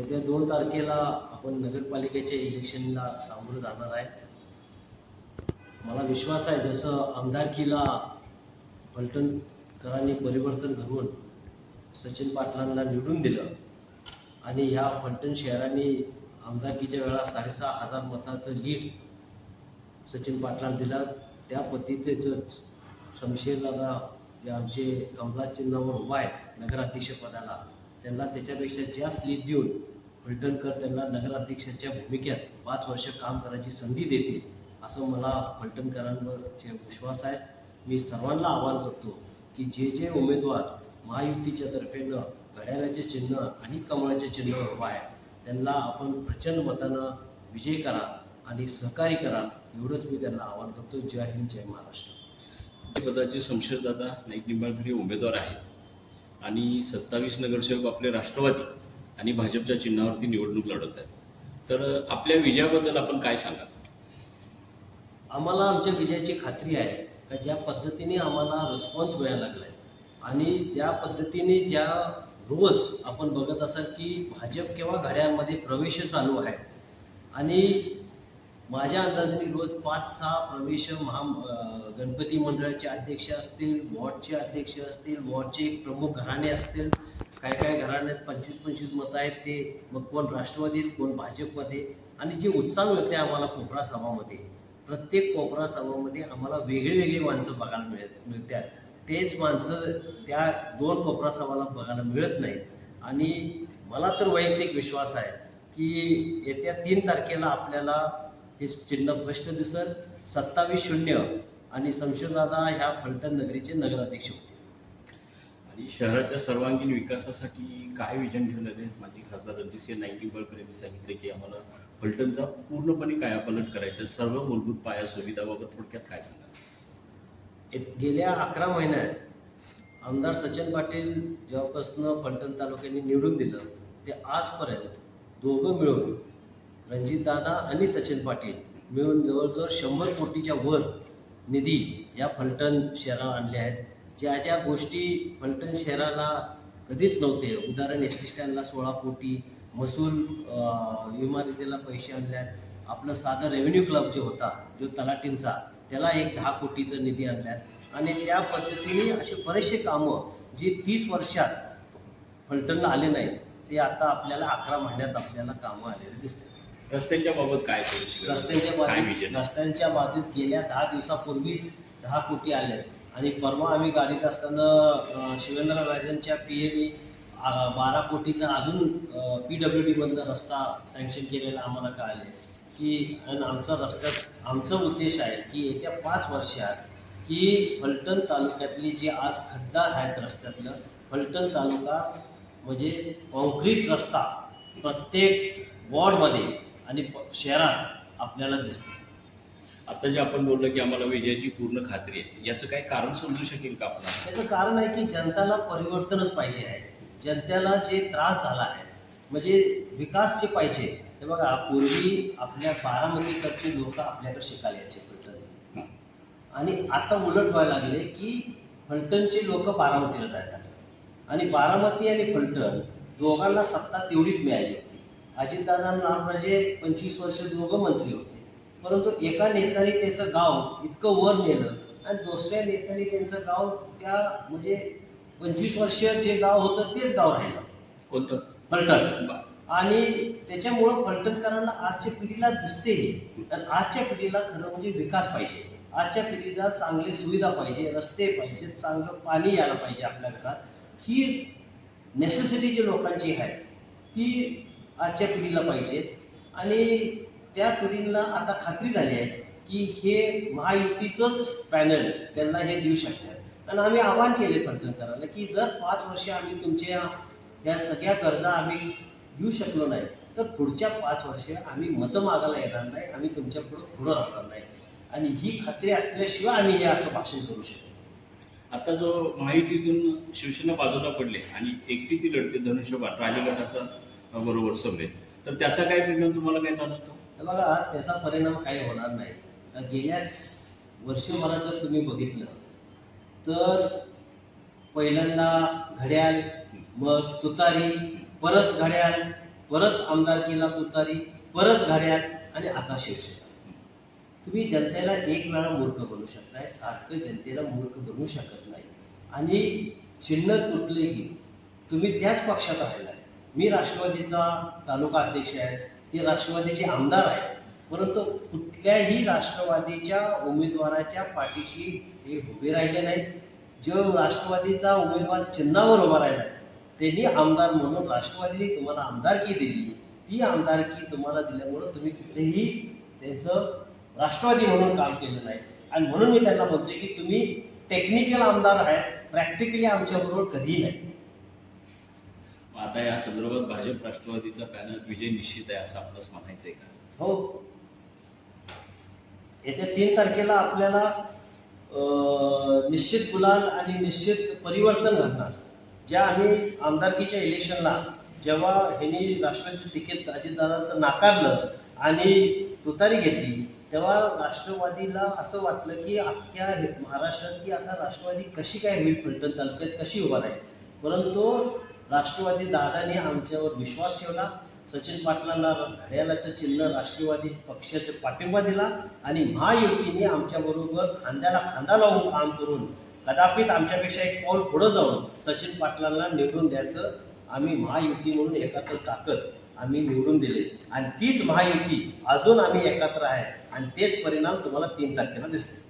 येत्या दोन तारखेला आपण नगरपालिकेच्या इलेक्शनला सामोरं जाणार आहे. मला विश्वास आहे जसं आमदारकीला फलटणकरांनी परिवर्तन घडवून सचिन पाटलांना निवडून दिलं आणि ह्या फलटण शहराने आमदारकीच्या वेळा साडेसहा हजार मताचं लीड सचिन पाटलांना दिला. त्या पद्धतीचंच शमशेरदादा जे आमचे कमला चिन्हावर उभा आहेत नगराध्यक्षपदाला त्यांना त्याच्यापेक्षा जास्त लीड देऊन फलटणकर त्यांना नगराध्यक्षाच्या भूमिकेत पाच वर्ष काम करायची संधी देतील असं मला फलटणकरांवरचे विश्वास आहे. मी सर्वांना आवाहन करतो की जे जे उमेदवार महायुतीच्या तर्फेनं घड्याळाचे चिन्ह आणि कमळाचे चिन्ह उभा आहे त्यांना आपण प्रचंड मतानं विजय करा आणि सहकार्य करा एवढंच मी त्यांना आवाहन करतो. जय हिंद जय महाराष्ट्र. पदाचे शमशेरदादा नाईक निंबाळकर हे उमेदवार आहेत. आणि सत्तावीस नगरसेवक आपले राष्ट्रवादी आणि भाजपच्या चिन्हावरती निवडणूक लढवत आहेत. तर आपल्या विजयाबद्दल आपण काय सांगा आम्हाला आमच्या विजयाची खात्री आहे का ज्या पद्धतीने आम्हाला रिस्पॉन्स मिळायला लागला आहे आणि ज्या पद्धतीने ज्या रोज आपण बघत असाल की भाजप केव्हा घड्यांमध्ये प्रवेश चालू आहे आणि माझ्या अंदाजाने रोज पाच सहा प्रवेश महा गणपती मंडळाचे अध्यक्ष असतील वॉर्डचे अध्यक्ष असतील वॉर्डचे एक प्रमुख घराणे असतील. काय काय घराण्यात पंचवीस पंचवीस मतं आहेत ते. मग कोण राष्ट्रवादीत कोण भाजपमध्ये आणि जे उत्साह मिळते आम्हाला कोपरा सभामध्ये. प्रत्येक कोपरा सभामध्ये आम्हाला वेगळे वेगळे माणसं बघायला मिळत मिळतात. तेच माणसं त्या दोन कोपरा सभाला बघायला मिळत नाहीत. आणि मला तर वैयक्तिक विश्वास आहे की येत्या तीन तारखेला आपल्याला हे चिन्ह स्पष्ट दिसल सत्तावीस शून्य आणि शमशेरदादा ह्या फलटण नगरीचे नगराध्यक्ष होते. आणि शहराच्या सर्वांगीण विकासासाठी काय विजन ठेवलेले माजी खासदार रणजितसिंह नाईक निंबाळकर यांनी सांगितलं की आम्हाला फलटणचा पूर्णपणे कायापालट करायचं सर्व मूलभूत पाया सुविधाबाबत थोडक्यात काय एक- गेल्या अकरा महिन्यात आमदार सचिन पाटील जेव्हापासून फलटण तालुक्याने निवडून दिलं ते आजपर्यंत दोघं मिळून रणजितदादा आणि सचिन पाटील मिळून जवळजवळ शंभर कोटीच्या वर निधी या फलटण शहराला आणले आहेत. ज्या ज्या गोष्टी फलटण शहराला कधीच नव्हते उदाहरण एस टी स्टँडला सोळा कोटी महसूल इमारतीला पैसे आणले आहेत. आपलं साधं रेव्हेन्यू क्लब जो होता जो तलाटींचा त्याला एक दहा कोटीचं निधी आणल्यात आणि त्या पद्धतीने असे बरेचसे कामं जी तीस वर्षात फलटणला आले नाहीत ते आता आपल्याला अकरा महिन्यात आपल्याला कामं आलेले दिसतात. रस्त्यांच्या बाबत काय रस्त्यांच्या बाबतीत रस्त्यांच्या बाबतीत गेल्या दहा दिवसापूर्वीच दहा कोटी आले आणि परवा आम्ही गाडीत असताना अं, शिवेंद्रराजांच्या पी एने बारा कोटीचा अजून पी डब्ल्यू डीमधनं रस्ता सँक्शन केलेला आम्हाला कळाले. की आणि आमचा रस्त्यात आमचा उद्देश आहे की येत्या पाच वर्षात की फलटण तालुक्यातले जे आज खड्डा आहेत रस्त्यातलं फलटण तालुका म्हणजे कॉन्क्रीट रस्ता प्रत्येक वॉर्डमध्ये आणि शहरात आपल्याला दिसतो. आता जे आपण बोललो की आम्हाला विजयाची पूर्ण खात्री आहे याचं काही कारण समजू शकेल का आपल्याला त्याचं कारण आहे की जनताला परिवर्तनच पाहिजे आहे. जनतेला जे त्रास झाला आहे म्हणजे विकास जे पाहिजे हे बघा पूर्वी आपल्या बारामतीकडचे लोक आपल्याकडे शिकायला यायचे फलटण आणि आता उलट व्हायला लागले की फलटणचे लोक बारामतीला जायला लागले आणि बारामती आणि फलटण दोघांना सत्ता तेवढीच मिळाली. अजितदादा रामराजे पंचवीस वर्ष दोघं मंत्री होते. परंतु एका नेत्याने त्याचं गाव इतकं वर नेलं आणि दुसऱ्या नेत्याने त्यांचं गाव त्या म्हणजे पंचवीस वर्ष जे गाव होतं तेच गाव राहिलं. कोणतं? फलटण. आणि त्याच्यामुळं फलटणकरांना आजच्या पिढीला दिसते. आणि आजच्या पिढीला खरं म्हणजे विकास पाहिजे. आजच्या पिढीला चांगली सुविधा पाहिजे रस्ते पाहिजे चांगलं पाणी यायला पाहिजे आपल्या घरात. ही नेसेसिटी जी लोकांची आहे ती आजच्या पिढीला पाहिजे. आणि त्या पिढीला आता खात्री झाली आहे की हे महायुतीचंच पॅनल त्यांना हे देऊ शकतात. आणि आम्ही आवाहन केले फलटणकरांना की जर पाच वर्ष आम्ही तुमच्या या सगळ्या गरजा आम्ही देऊ शकलो नाही तर पुढच्या पाच वर्षे आम्ही मतं मागायला येणार नाही आम्ही तुमच्या पुढं पुढं राहणार नाही. आणि ही खात्री असल्याशिवाय आम्ही हे असं भाषण करू शकतो आता जो महायुतीतून शिवसेना बाजूला पडले आणि एकटीची लढते धनुष्यबाण राजगटाचा बरोबर समजे तर त्याचा काय परिणाम तुम्हाला काय जाणवतो? तर बघा त्याचा परिणाम काही होणार नाही. तर गेल्या वर्षभरात जर तुम्ही बघितलं तर पहिल्यांदा घड्याळ मग तुतारी परत घड्याळ परत आमदारकीला तुतारी परत घड्याळ आणि आता शिवसेना. तुम्ही जनतेला एक वेळा मूर्ख बनवू शकताय सारखं जनतेला मूर्ख बनवू शकत नाही. आणि चिन्ह तुटले की तुम्ही त्याच पक्षात राहिलाय मी राष्ट्रवादीचा तालुका अध्यक्ष आहे ते राष्ट्रवादीचे आमदार आहे. परंतु कुठल्याही राष्ट्रवादीच्या उमेदवाराच्या पाठीशी ते उभे राहिले नाहीत. जो राष्ट्रवादीचा उमेदवार चिन्हावर उभा राहिला त्यांनी आमदार म्हणून राष्ट्रवादीने तुम्हाला आमदारकी दिली. ती आमदारकी तुम्हाला दिल्यामुळं तुम्ही कुठेही त्यांचं राष्ट्रवादी म्हणून काम केलं नाही. आणि म्हणून मी त्यांना म्हणतोय की तुम्ही टेक्निकल आमदार आहे प्रॅक्टिकली आमच्याबरोबर कधीही नाही. आता या संदर्भात भाजप राष्ट्रवादीचा पॅनल विजय निश्चित आहे असं आपलंच म्हणायचं आहे का? हो. येत्या तीन तारखेला आपल्याला अं, निश्चित गुलाल आणि निश्चित परिवर्तन घडणार. ज्या आम्ही आमदारकीच्या इलेक्शनला जेव्हा ह्यांनी राष्ट्रवादीचं तिकीट अजितदादांचं नाकारलं आणि तुतारी घेतली तेव्हा राष्ट्रवादीला असं वाटलं की अख्ख्या हे- महाराष्ट्रात की आता राष्ट्रवादी कशी काय होईल फलटण तालुक्यात कशी उभा राहील? परंतु राष्ट्रवादी दादाने आमच्यावर विश्वास ठेवला. सचिन पाटलांना घड्याळाचं चिन्ह राष्ट्रवादी पक्षाचा पाठिंबा दिला आणि महायुतीने आमच्याबरोबर खांद्याला खांदा लावून काम करून कदापित आमच्यापेक्षा एक पाऊल पुढं जाऊन सचिन पाटलांना निवडून द्यायचं. आम्ही महायुती म्हणून एकत्र टाकत आम्ही निवडून दिले. आणि तीच महायुती अजून आम्ही एकत्र आहे. आणि तेच परिणाम तुम्हाला तीन तारखेला दिसतील.